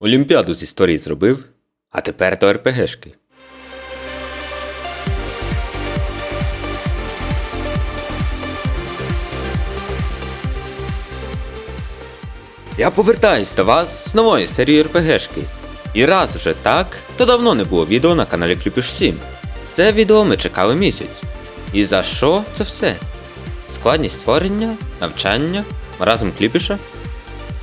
Олімпіаду з історії зробив, а тепер до РПГшки. Я повертаюсь до вас з нової серії РПГшки. І раз вже так, то давно не було відео на каналі Кліпіш 7. Це відео ми чекали місяць. І за що це все? Складність створення, навчання, маразм кліпіша?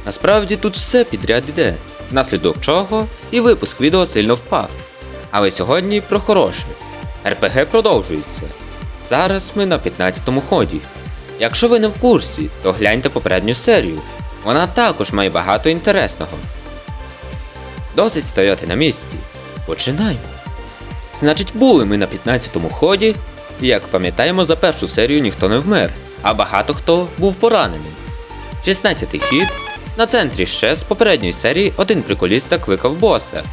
Насправді тут все підряд іде, внаслідок чого і випуск відео сильно впав. Але сьогодні про хороше. РПГ продовжується. Зараз ми на 15-му ході. Якщо ви не в курсі, то гляньте попередню серію. Вона також має багато інтересного. Досить стояти на місці. Починаємо. Значить, були ми на 15-му ході, і як пам'ятаємо, за першу серію ніхто не вмер, а багато хто був поранений. 16-й хід. На центрі ще з попередньої серії один приколіст кликав боса.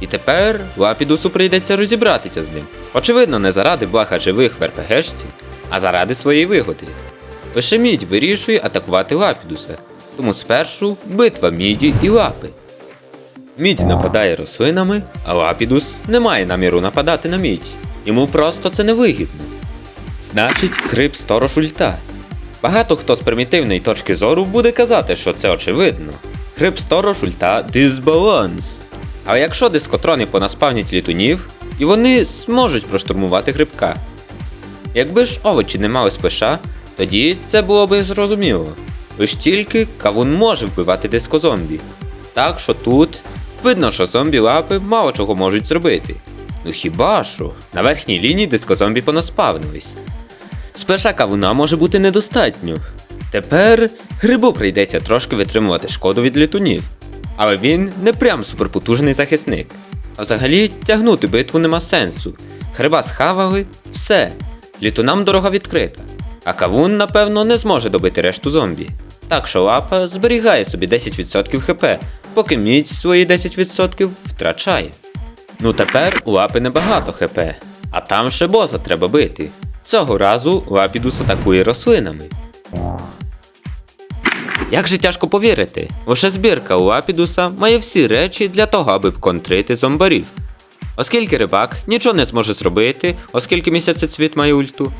І тепер Лапідусу прийдеться розібратися з ним. Очевидно, не заради блага живих в РПГшці, а заради своєї вигоди. Лише мідь вирішує атакувати Лапідуса, тому спершу битва міді і лапи. Мідь нападає рослинами, а Лапідус не має наміру нападати на мідь. Йому просто це невигідно. Значить, хрип сторож ульта. Багато хто з примітивної точки зору буде казати, що це очевидно. Хрип сторож ульта дисбаланс. А якщо дискотрони понаспавнять літунів, і вони зможуть проштурмувати грибка. Якби ж овочі не мали спиша, тоді це було би зрозуміло. Лиш тільки кавун може вбивати дискозомбі. Так що тут видно, що зомбі лапи мало чого можуть зробити. Ну хіба що, на верхній лінії дискозомбі понаспавнились. Спиша кавуна може бути недостатньо. Тепер грибу прийдеться трошки витримувати шкоду від літунів. Але він не прям суперпотужний захисник. А взагалі тягнути битву нема сенсу. Гриба схавали, все. Літунам дорога відкрита. А кавун, напевно, не зможе добити решту зомбі. Так що лапа зберігає собі 10% хп, поки мідь свої 10% втрачає. Ну тепер у лапи небагато хп, а там ще боса треба бити. Цього разу Лапідус атакує рослинами. Як же тяжко повірити, лише збірка у Лапідуса має всі речі для того, аби контрити зомбарів. Оскільки рибак нічого не зможе зробити, оскільки місяцецвіт має ульту,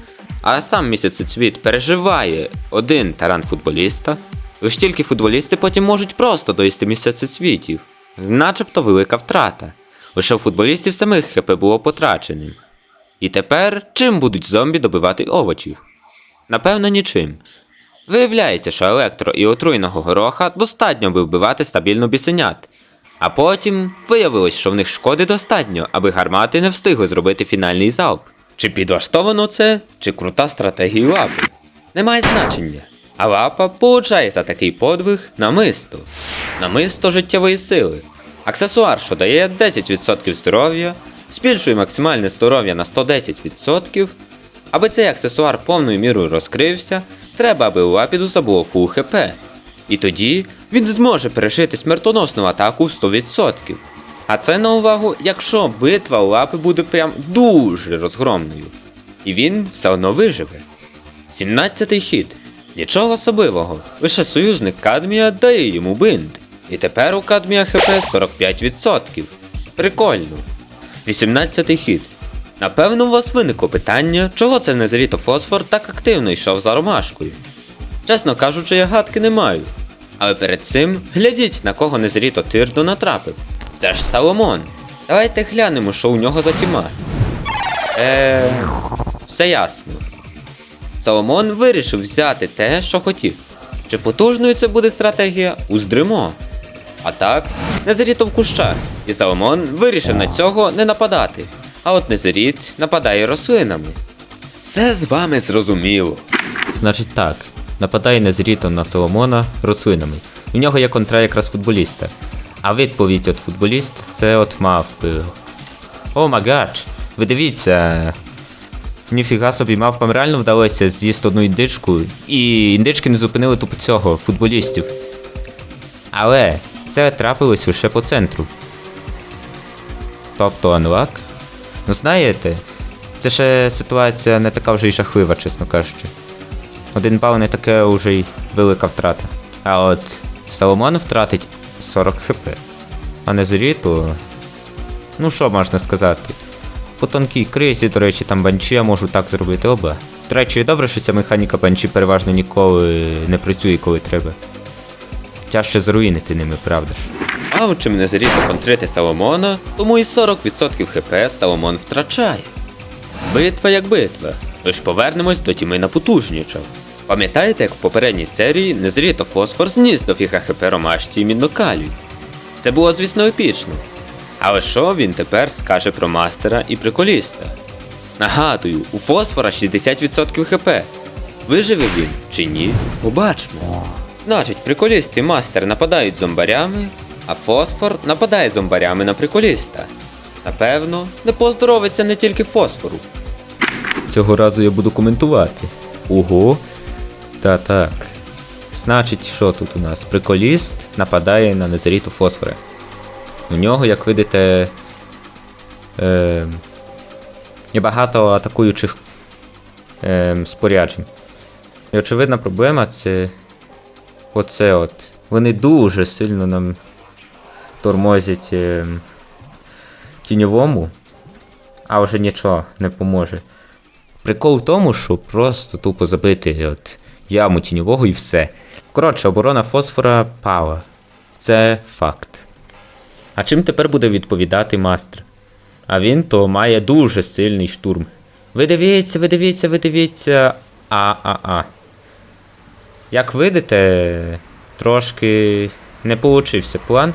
а сам місяцецвіт переживає один таран футболіста, лише тільки футболісти потім можуть просто доїсти місяцецвітів. Начебто велика втрата. Лише у футболістів самих ХП було потраченим. І тепер чим будуть зомбі добивати овочів? Напевно, нічим. Виявляється, що електро і отруйного гороха достатньо би вбивати стабільно бісенят. А потім виявилось, що в них шкоди достатньо, аби гармати не встигли зробити фінальний залп. Чи підлаштовано це, чи крута стратегія лапи? Немає значення. А лапа получає за такий подвиг намисто. Намисто життєвої сили. Аксесуар, що дає 10% здоров'я, збільшує максимальне здоров'я на 110%. Аби цей аксесуар повною мірою розкрився, треба, аби у Лапідуса було фул хп. І тоді він зможе пережити смертоносну атаку в 100%. А це на увагу, якщо битва у лапи буде прям дуже розгромною. І він все одно виживе. 17-й хід. Нічого особливого, лише союзник Кадмія дає йому бинт. І тепер у Кадмія ХП 45%. Прикольно. 18-й хід. Напевно, у вас виникло питання, чого це Незрітофосфор так активно йшов за ромашкою. Чесно кажучи, я гадки не маю. Але перед цим глядіть, на кого Незріто Тирдо натрапив. Це ж Саломон. Давайте глянемо, що у нього за тіма. Е, все ясно. Соломон вирішив взяти те, що хотів. Чи потужною це буде стратегія? Уздримо. А так, Незеріт в кущах, і Соломон вирішив на цього не нападати. А от Незеріт нападає рослинами. Все з вами зрозуміло. Значить так, нападає Незріто на Соломона рослинами. У нього є контра якраз футболіста. А відповідь от футболіст це от мавпи. О магач! Ви дивіться. Ніфіга собі мавпам реально вдалося з'їсти одну індичку, і індички не зупинили тупо цього футболістів. Але це трапилось лише по центру. Тобто анлак. Ну знаєте, це ще ситуація не така вже й жахлива, чесно кажучи. Один бал не таке вже й велика втрата. А от Соломон втратить 40 хп. а не Зеріто. Ну що можна сказати? По тонкій кризі, до речі, там банчі я можу так зробити оба. До речі, добре, що ця механіка банчі переважно ніколи не працює, коли треба. Тяжче зруїнити ними, правда ж. А от чим Незеріто контрити Саломона, тому і 40% хп Саломон втрачає. Битва як битва. Лиш повернемось до тіми на потужнічав. Пам'ятаєте, як в попередній серії Незріто Фосфор зніс до фіга хп Ромашці і Міднокалію? Це було, звісно, епічно. Але що він тепер скаже про мастера і приколіста? Нагадую, у фосфора 60% хп. Виживе він чи ні? Побачимо. Значить, приколіст і мастер нападають зомбарями, а фосфор нападає зомбарями на приколіста. Напевно, не поздоровиться не тільки фосфору. Цього разу я буду коментувати. Ого. Та так. Значить, що тут у нас? Приколіст нападає на незаріту фосфора. У нього, як видите, е, є багато атакуючих е, споряджень. І очевидна проблема це оце от. Вони дуже сильно нам тормозять е, тіньовому, а вже нічого не поможе. Прикол в тому, що просто тупо забити от яму тіньового і все. Коротше, оборона фосфора пала. Це факт. А чим тепер буде відповідати мастер? А він то має дуже сильний штурм. Ви дивіться, ви дивіться, ви дивіться. А-а-а. Як видите, трошки не получився план.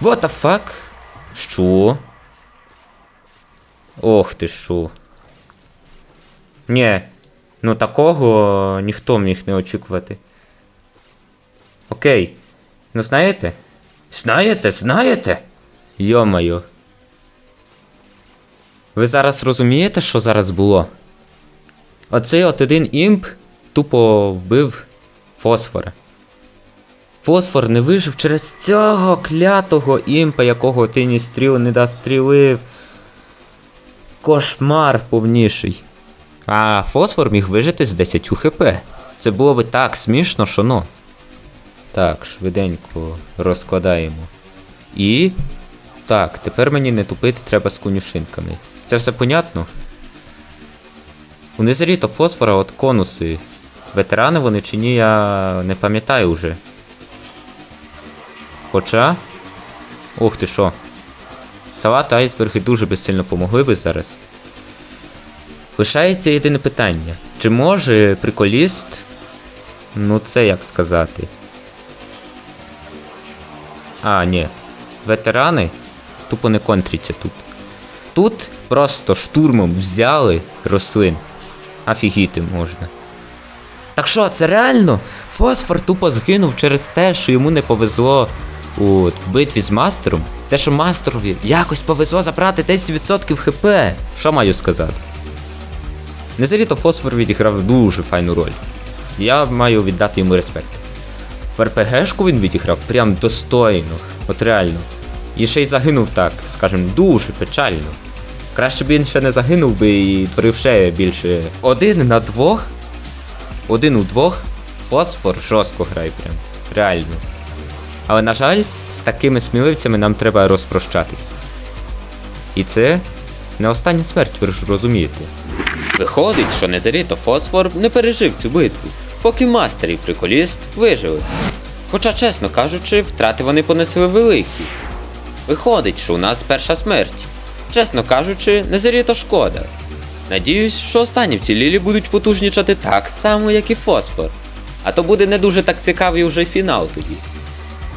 What the fuck? Що? Ох ти що. Ні, ну такого ніхто міг не очікувати. Окей. Ну знаєте? Знаєте, знаєте? Йо-моє. Ви зараз розумієте, що зараз було? Оцей от один імп тупо вбив фосфора. Фосфор не вижив через цього клятого імпа, якого ти ні стріл не дострілив. Кошмар повніший. А фосфор міг вижити з 10 хп. Це було би так смішно, що ну. Так, швиденько розкладаємо. І. Так, тепер мені не тупити треба з конюшинками. Це все понятно? У Незеріто фосфора от конуси. Ветерани вони чи ні, я не пам'ятаю вже. Хоча. Ох ти що. Салат та айсберги дуже би сильно помогли би зараз. Лишається єдине питання. Чи може приколіст. Ну це як сказати. А, ні. Ветерани тупо не контряться тут. Тут просто штурмом взяли рослин. Офігіти можна. Так що, це реально? Фосфор тупо згинув через те, що йому не повезло у в битві з мастером. Те, що мастерові якось повезло забрати 10% хп. Що маю сказати? Незаріто фосфор відіграв дуже файну роль. Я маю віддати йому респект. В РПГшку він відіграв прям достойно, от реально. І ще й загинув так, скажем, дуже печально. Краще б він ще не загинув би і творив ще більше. Один на двох. Один у двох. Фосфор жорстко грає прям. Реально. Але, на жаль, з такими сміливцями нам треба розпрощатись. І це не остання смерть, ви ж розумієте. Виходить, що Незеріто Фосфор не пережив цю битву, поки мастер і приколіст вижили. Хоча, чесно кажучи, втрати вони понесли великі. Виходить, що у нас перша смерть. Чесно кажучи, Незеріто шкода. Надіюсь, що останні вцілілі будуть потужнічати так само, як і фосфор. А то буде не дуже так цікавий уже фінал тоді.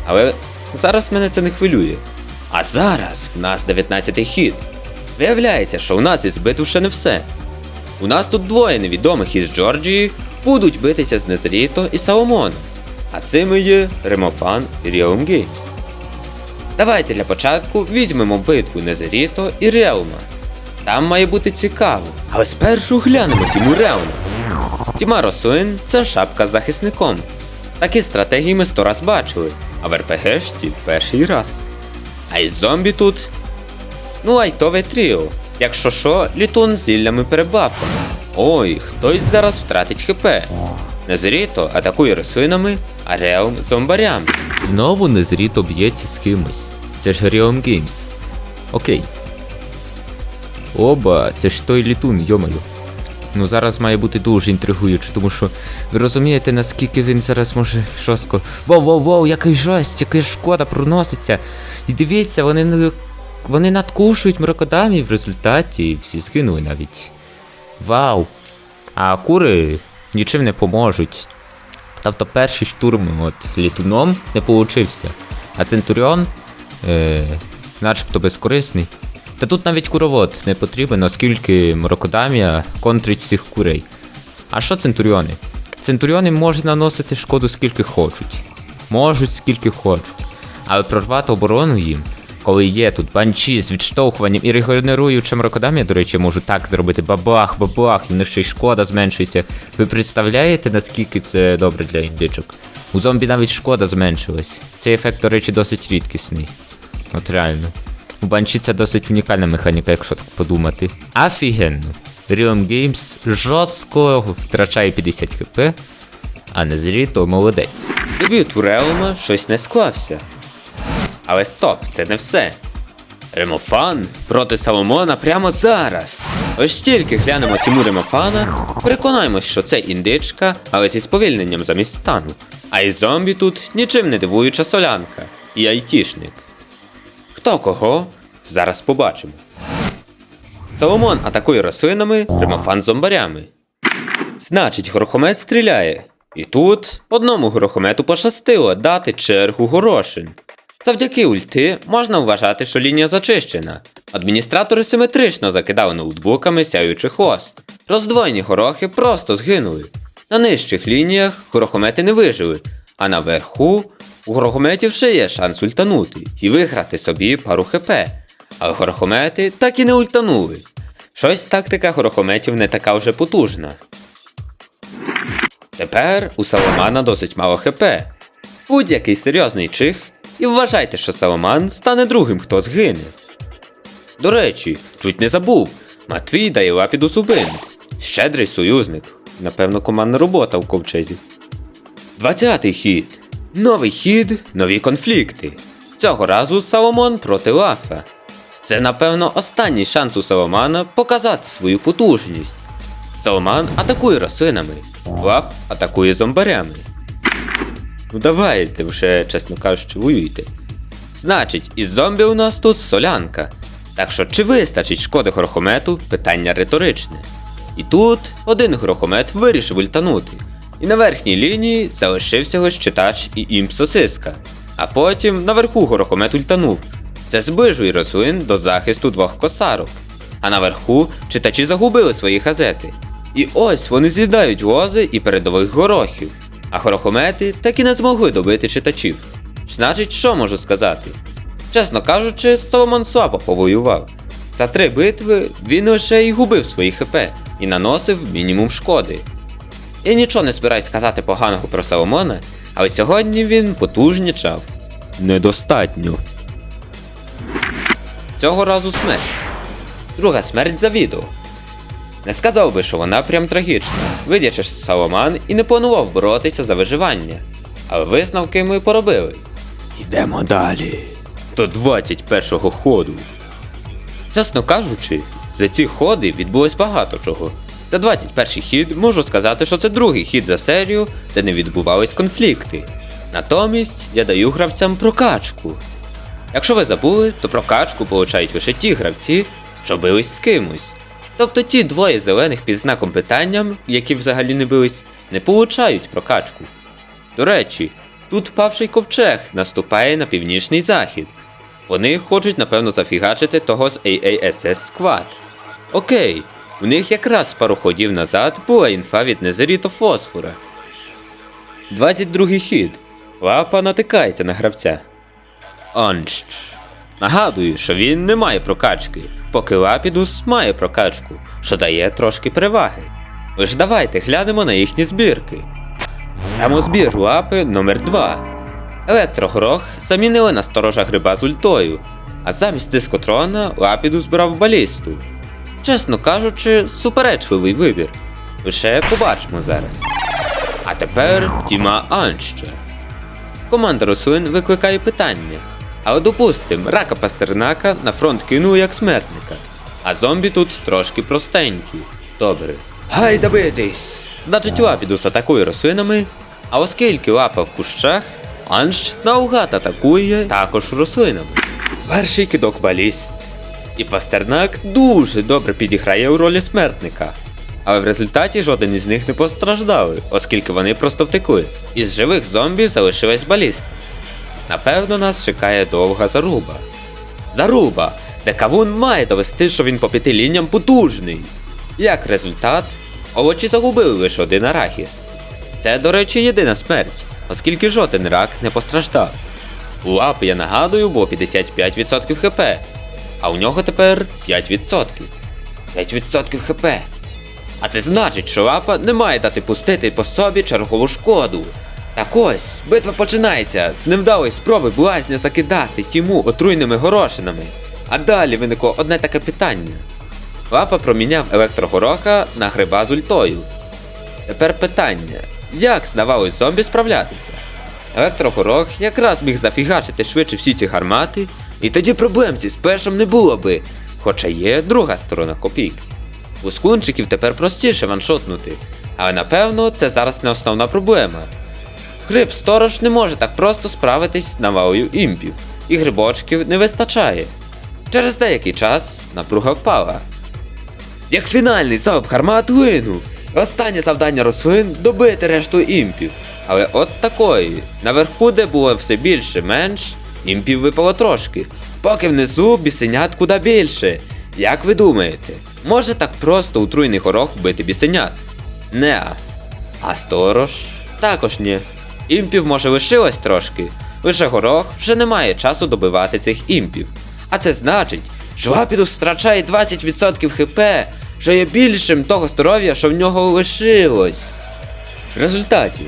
Але зараз мене це не хвилює. А зараз в нас 19-й хід. Виявляється, що у нас із битв ще не все. У нас тут двоє невідомих із Джорджії будуть битися з Незріто і Саомоном. А цими є Ремофан і Realm Games. Давайте для початку візьмемо битву Незеріто і Реалма. Там має бути цікаво. Але спершу глянемо Тіму Реалма. Тіма рослин це шапка з захисником. Такі стратегії ми сто раз бачили, а в РПГшці перший раз. А із зомбі тут Ну, лайтове тріо. Якщо що, літун зіллями перебафом. Ой, хтось зараз втратить хп. Незеріто атакує рослинами, а Реум зомбарями. Знову незріто б'ється з кимось. це ж Realm Games. Окей. Оба, це ж той літун, йомаю. Ну зараз має бути дуже інтригуюче, тому що ви розумієте, наскільки він зараз може жорстко. Воу-воу-воу, який жесть, яка шкода проноситься. І дивіться, вони вони надкушують мракодамі в результаті, і всі згинули навіть. Вау! А кури нічим не поможуть. Тобто перший штурм от, літуном не получився. А Центуріон е, начебто безкорисний. Та тут навіть куровод не потрібен, оскільки Мрокодамія контрить всіх курей. А що центуріони? Центуріони можуть наносити шкоду скільки хочуть. Можуть скільки хочуть. Але прорвати оборону їм, коли є тут банчі з відштовхуванням і регенеруюча мрокодамія, до речі, можу так зробити бабах, бабах, і в них ще й шкода зменшується. Ви представляєте, наскільки це добре для індичок? У зомбі навіть шкода зменшилась. Цей ефект, до речі, досить рідкісний. От реально. У банчі це досить унікальна механіка, якщо так подумати. Офігенно. Realm Games жорстко втрачає 50 хп, а не зрі, то молодець. Дебют у Реума щось не склався. Але стоп, це не все. Ремофан проти Соломона прямо зараз. Ось тільки глянемо Тіму Ремофана, переконаємось, що це індичка, але зі сповільненням замість стану. А й зомбі тут нічим не дивуюча солянка і айтішник. Хто кого? Зараз побачимо. Соломон атакує рослинами, Ремофан зомбарями. Значить, горохомет стріляє. І тут одному горохомету пощастило дати чергу горошин. Завдяки ульти можна вважати, що лінія зачищена. Адміністратори симетрично закидали ноутбуками сяючих ос. Роздвоєні горохи просто згинули. На нижчих лініях горохомети не вижили, а наверху у горохометів ще є шанс ультанути і виграти собі пару хп. Але горохомети так і не ультанули. Щось тактика горохометів не така вже потужна. Тепер у Саламана досить мало хп. Будь-який серйозний чих, і вважайте, що Саламан стане другим, хто згине. До речі, чуть не забув, Матвій дає лапіду субин. Щедрий союзник. Напевно, командна робота в ковчезі. Двадцятий хід. Новий хід, нові конфлікти. Цього разу Саломон проти Лафа. Це, напевно, останній шанс у Саломана показати свою потужність. Саломан атакує рослинами, Лав атакує зомбарями. Ну давайте вже, чесно кажучи, воюйте. Значить, із зомбі у нас тут солянка. Так що чи вистачить шкоди горохомету, питання риторичне. І тут один горохомет вирішив ультанути. І на верхній лінії залишився лише читач і імп сосиска. А потім наверху горохомет ультанув. Це зближує рослин до захисту двох косарок. А наверху читачі загубили свої газети. І ось вони з'їдають лози і передових горохів. А горохомети так і не змогли добити читачів. Значить, що можу сказати? Чесно кажучи, Соломон слабо повоював. За три битви він лише й губив свої хп і наносив мінімум шкоди. Я нічого не збираюсь сказати поганого про Соломона, але сьогодні він потужнічав. Недостатньо. Цього разу смерть. Друга смерть за відео. Не сказав би, що вона прям трагічна, видячи що Саломан і не планував боротися за виживання. Але висновки ми поробили. Йдемо далі. До 21-го ходу. Чесно кажучи, за ці ходи відбулось багато чого. За 21 хід можу сказати, що це другий хід за серію, де не відбувались конфлікти. Натомість я даю гравцям прокачку. Якщо ви забули, то прокачку получають лише ті гравці, що бились з кимось. Тобто ті двоє зелених під знаком питанням, які взагалі не бились, не получають прокачку. До речі, тут павший ковчег наступає на північний захід. Вони хочуть, напевно, зафігачити того з AASS Squad. Окей, у них якраз пару ходів назад була інфа від Незеріто Фосфора. 22-й хід. Лапа натикається на гравця. Анщ. Нагадую, що він не має прокачки, поки Лапідус має прокачку, що дає трошки переваги. Ж давайте глянемо на їхні збірки. Самозбір лапи номер 2 Електрогорох замінили на сторожа гриба з ультою, а замість дискотрона Лапідус брав балісту. Чесно кажучи, суперечливий вибір. Лише побачимо зараз. А тепер Тіма Анща. Команда рослин викликає питання. Але допустим, рака Пастернака на фронт кинули як смертника. А зомбі тут трошки простенькі. Добре. Гайда битись! Значить, Лапідус атакує рослинами, а оскільки лапа в кущах, Анш наугад атакує також рослинами. Перший кидок баліст. І Пастернак дуже добре підіграє у ролі смертника. Але в результаті жоден із них не постраждали, оскільки вони просто втекли. Із живих зомбі залишилась баліст. Напевно, нас чекає довга заруба. Заруба, де кавун має довести, що він по п'яти лініям потужний. Як результат, овочі загубили лише один арахіс. Це, до речі, єдина смерть, оскільки жоден рак не постраждав. У лапи, я нагадую, було 55% хп, а у нього тепер 5%. 5% хп. А це значить, що лапа не має дати пустити по собі чергову шкоду. Так ось, битва починається з невдалої спроби блазня закидати тіму отруйними горошинами. А далі виникло одне таке питання. Лапа проміняв електрогороха на гриба з ультою. Тепер питання: як здавалось зомбі справлятися? Електрогорох якраз міг зафігачити швидше всі ці гармати, і тоді проблем зі спершем не було би. Хоча є друга сторона копійки. Скунчиків тепер простіше ваншотнути, але напевно це зараз не основна проблема. Гриб сторож не може так просто справитись навалою імпів, і грибочків не вистачає. Через деякий час напруга впала. Як фінальний залп гармат линув. Останнє завдання рослин добити решту імпів. Але от такої. Наверху, де було все більше менш, імпів випало трошки. Поки внизу бісенят куди більше. Як ви думаєте, може так просто утруйний горох вбити бісенят? Не. А сторож? Також ні. Імпів може лишилось трошки. Лише горох вже не має часу добивати цих імпів. А це значить, що Лапідус втрачає 20% хп, що є більшим того здоров'я, що в нього лишилось. В результаті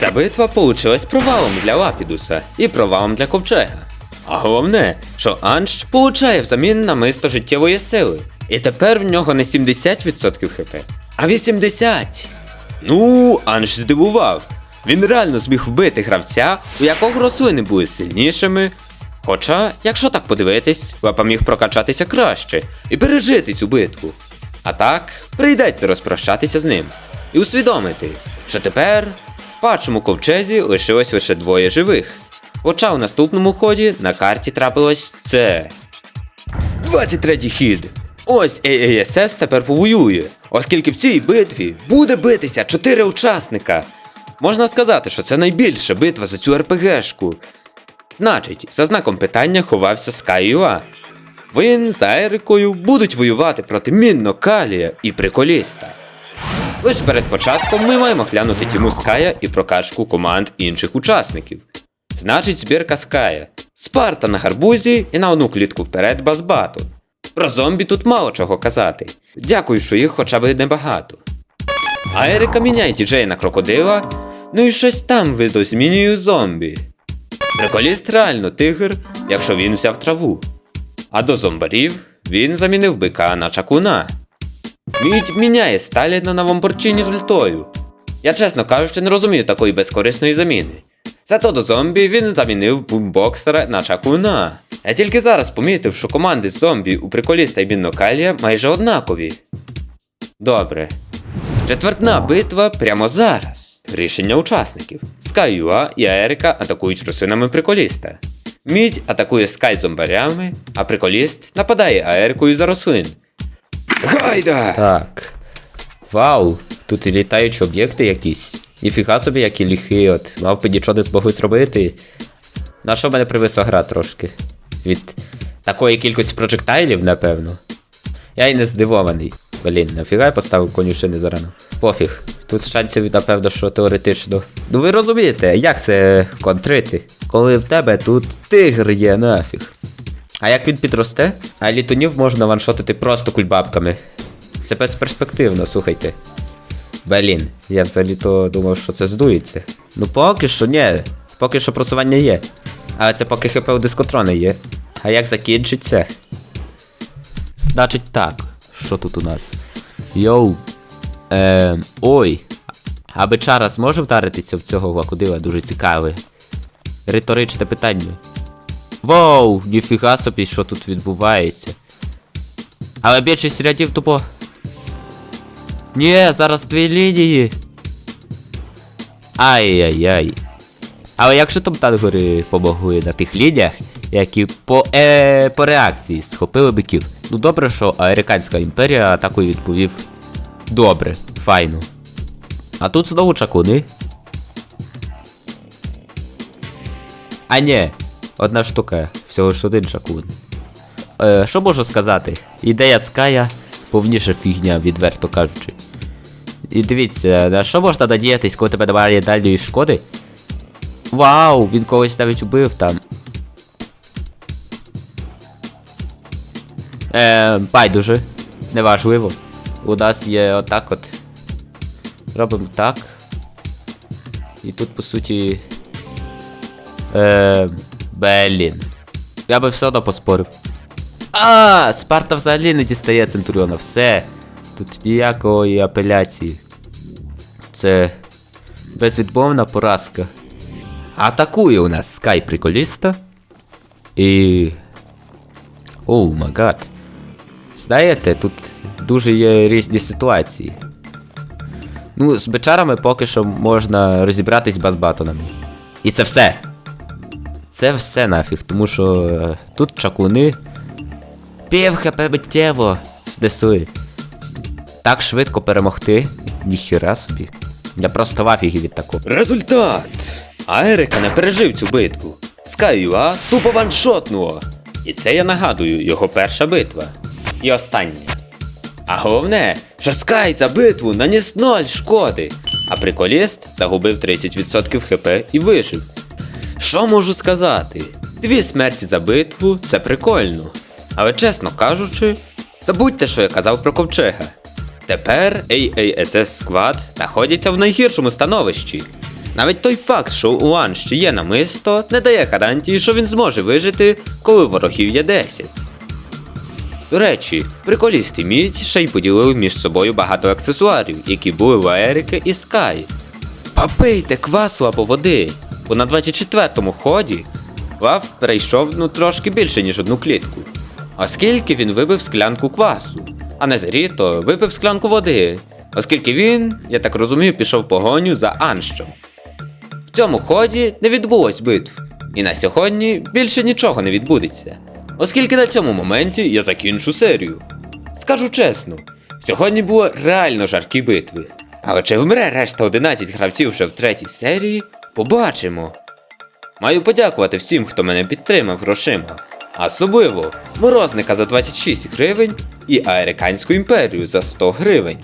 ця битва получилась провалом для Лапідуса і провалом для ковчега. А головне, що Анш получає взамін намисто життєвої сили. І тепер в нього не 70% хп, а 80%. Ну, Анш здивував. Він реально зміг вбити гравця, у якого рослини були сильнішими. Хоча, якщо так подивитись, лапа міг прокачатися краще і пережити цю битву. А так, прийдеться розпрощатися з ним і усвідомити, що тепер в пачому ковчезі лишилось лише двоє живих. Хоча у наступному ході на карті трапилось це. 23 хід. Ось AASS тепер повоює, оскільки в цій битві буде битися 4 учасника. Можна сказати, що це найбільша битва за цю РПГшку. Значить, за знаком питання ховався Sky UA. Він з Ерикою будуть воювати проти Мінно Калія і Приколіста. Лише перед початком ми маємо глянути тіму Ская і прокачку команд інших учасників. Значить, збірка Ская. Спарта на гарбузі і на одну клітку вперед Базбату. Про зомбі тут мало чого казати. Дякую, що їх хоча б небагато. А Ерика міняє діджея на крокодила, ну і щось там видозмінює зомбі. Приколіст реально тигр, якщо він взяв траву. А до зомбарів він замінив бика на чакуна. Мідь міняє Сталіна на Ламборчині з ультою. Я чесно кажучи, не розумію такої безкорисної заміни. Зато до зомбі він замінив бумбоксера на чакуна. Я тільки зараз помітив, що команди зомбі у приколіста і Біннокалія майже однакові. Добре. Четвертна битва прямо зараз. Рішення учасників. Скай Юа і Аерика атакують рослинами приколіста. Мідь атакує Скай зомбарями, а приколіст нападає Аерикою за рослин. Гайда! Так. Вау, тут і літаючі об'єкти якісь. Ніфіга собі, які ліхи, от. Мав би нічого не змогли зробити. На що мене привисла гра трошки? Від такої кількості проджектайлів, напевно. Я й не здивований. Блін, нафіга я поставив конюшини зарано. Пофіг. Тут шансів, напевно, що теоретично. Ну ви розумієте, як це контрити? Коли в тебе тут тигр є нафіг. А як він підросте? А літунів можна ваншотити просто кульбабками. Це безперспективно, слухайте. Блін, я взагалі то думав, що це здується. Ну поки що ні. Поки що просування є. Але це поки хп у дискотрони є. А як закінчиться? Значить так. Що тут у нас? Йоу. Ем, ой. А бичара зможе вдаритися в цього вакудила дуже цікаве. Риторичне питання. Воу, ніфіга собі, що тут відбувається. Але більшість рядів тупо. Ні, зараз дві лінії. Ай-яй-яй. Але якщо там танкери помогли на тих лініях, які по, е, по реакції схопили биків. Ну добре, що американська імперія атакою відповів. Добре, файно. А тут знову чакуни. А ні, одна штука, всього ж один чакун. Е, що можу сказати? Ідея Ская повніша фігня, відверто кажучи. І дивіться, на що можна надіятись, коли тебе немає дальньої шкоди? Вау, він когось навіть убив там. Е, байдуже. Неважливо. У нас є отак от. Робимо так. І тут, по суті. Е, Блін. Я би все одно поспорив. А, Спарта взагалі не дістає Центуріона. Все. Тут ніякої апеляції. Це безвідмовна поразка. Атакує у нас Скай приколіста. І. Оу, магад. Знаєте, тут дуже є різні ситуації. Ну, з бичарами поки що можна розібратись базбатонами. І це все. Це все нафіг, тому що е, тут чакуни. Пів хп миттєво снесли. Так швидко перемогти. Ніхіра собі. Я просто в афігі від такого. Результат! Аерика не пережив цю битву. Скайюа тупо ваншотнуло. І це я нагадую, його перша битва. І остання. А головне, що Скай за битву наніс 0 шкоди, а приколіст загубив 30% хп і вижив. Що можу сказати? Дві смерті за битву це прикольно. Але чесно кажучи, забудьте, що я казав про ковчега. Тепер AASS Squad знаходяться в найгіршому становищі. Навіть той факт, що у Ан ще є намисто, не дає гарантії, що він зможе вижити, коли ворогів є 10. До речі, приколіст мідь ще й поділили між собою багато аксесуарів, які були в Аерики і Скай. Попийте квасу або води, бо на 24-му ході Лав перейшов ну трошки більше, ніж одну клітку. Оскільки він випив склянку квасу, а Незеріто випив склянку води, оскільки він, я так розумію, пішов в погоню за Анщом. В цьому ході не відбулось битв, і на сьогодні більше нічого не відбудеться. Оскільки на цьому моменті я закінчу серію. Скажу чесно, сьогодні було реально жаркі битви. Але чи вмре решта 11 гравців вже в третій серії, побачимо. Маю подякувати всім, хто мене підтримав грошима. Особливо Морозника за 26 гривень і Американську імперію за 100 гривень.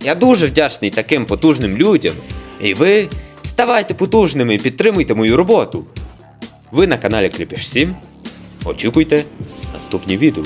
Я дуже вдячний таким потужним людям. І ви ставайте потужними і підтримуйте мою роботу. Ви на каналі Кліпіш 7. Очікуйте наступні відео.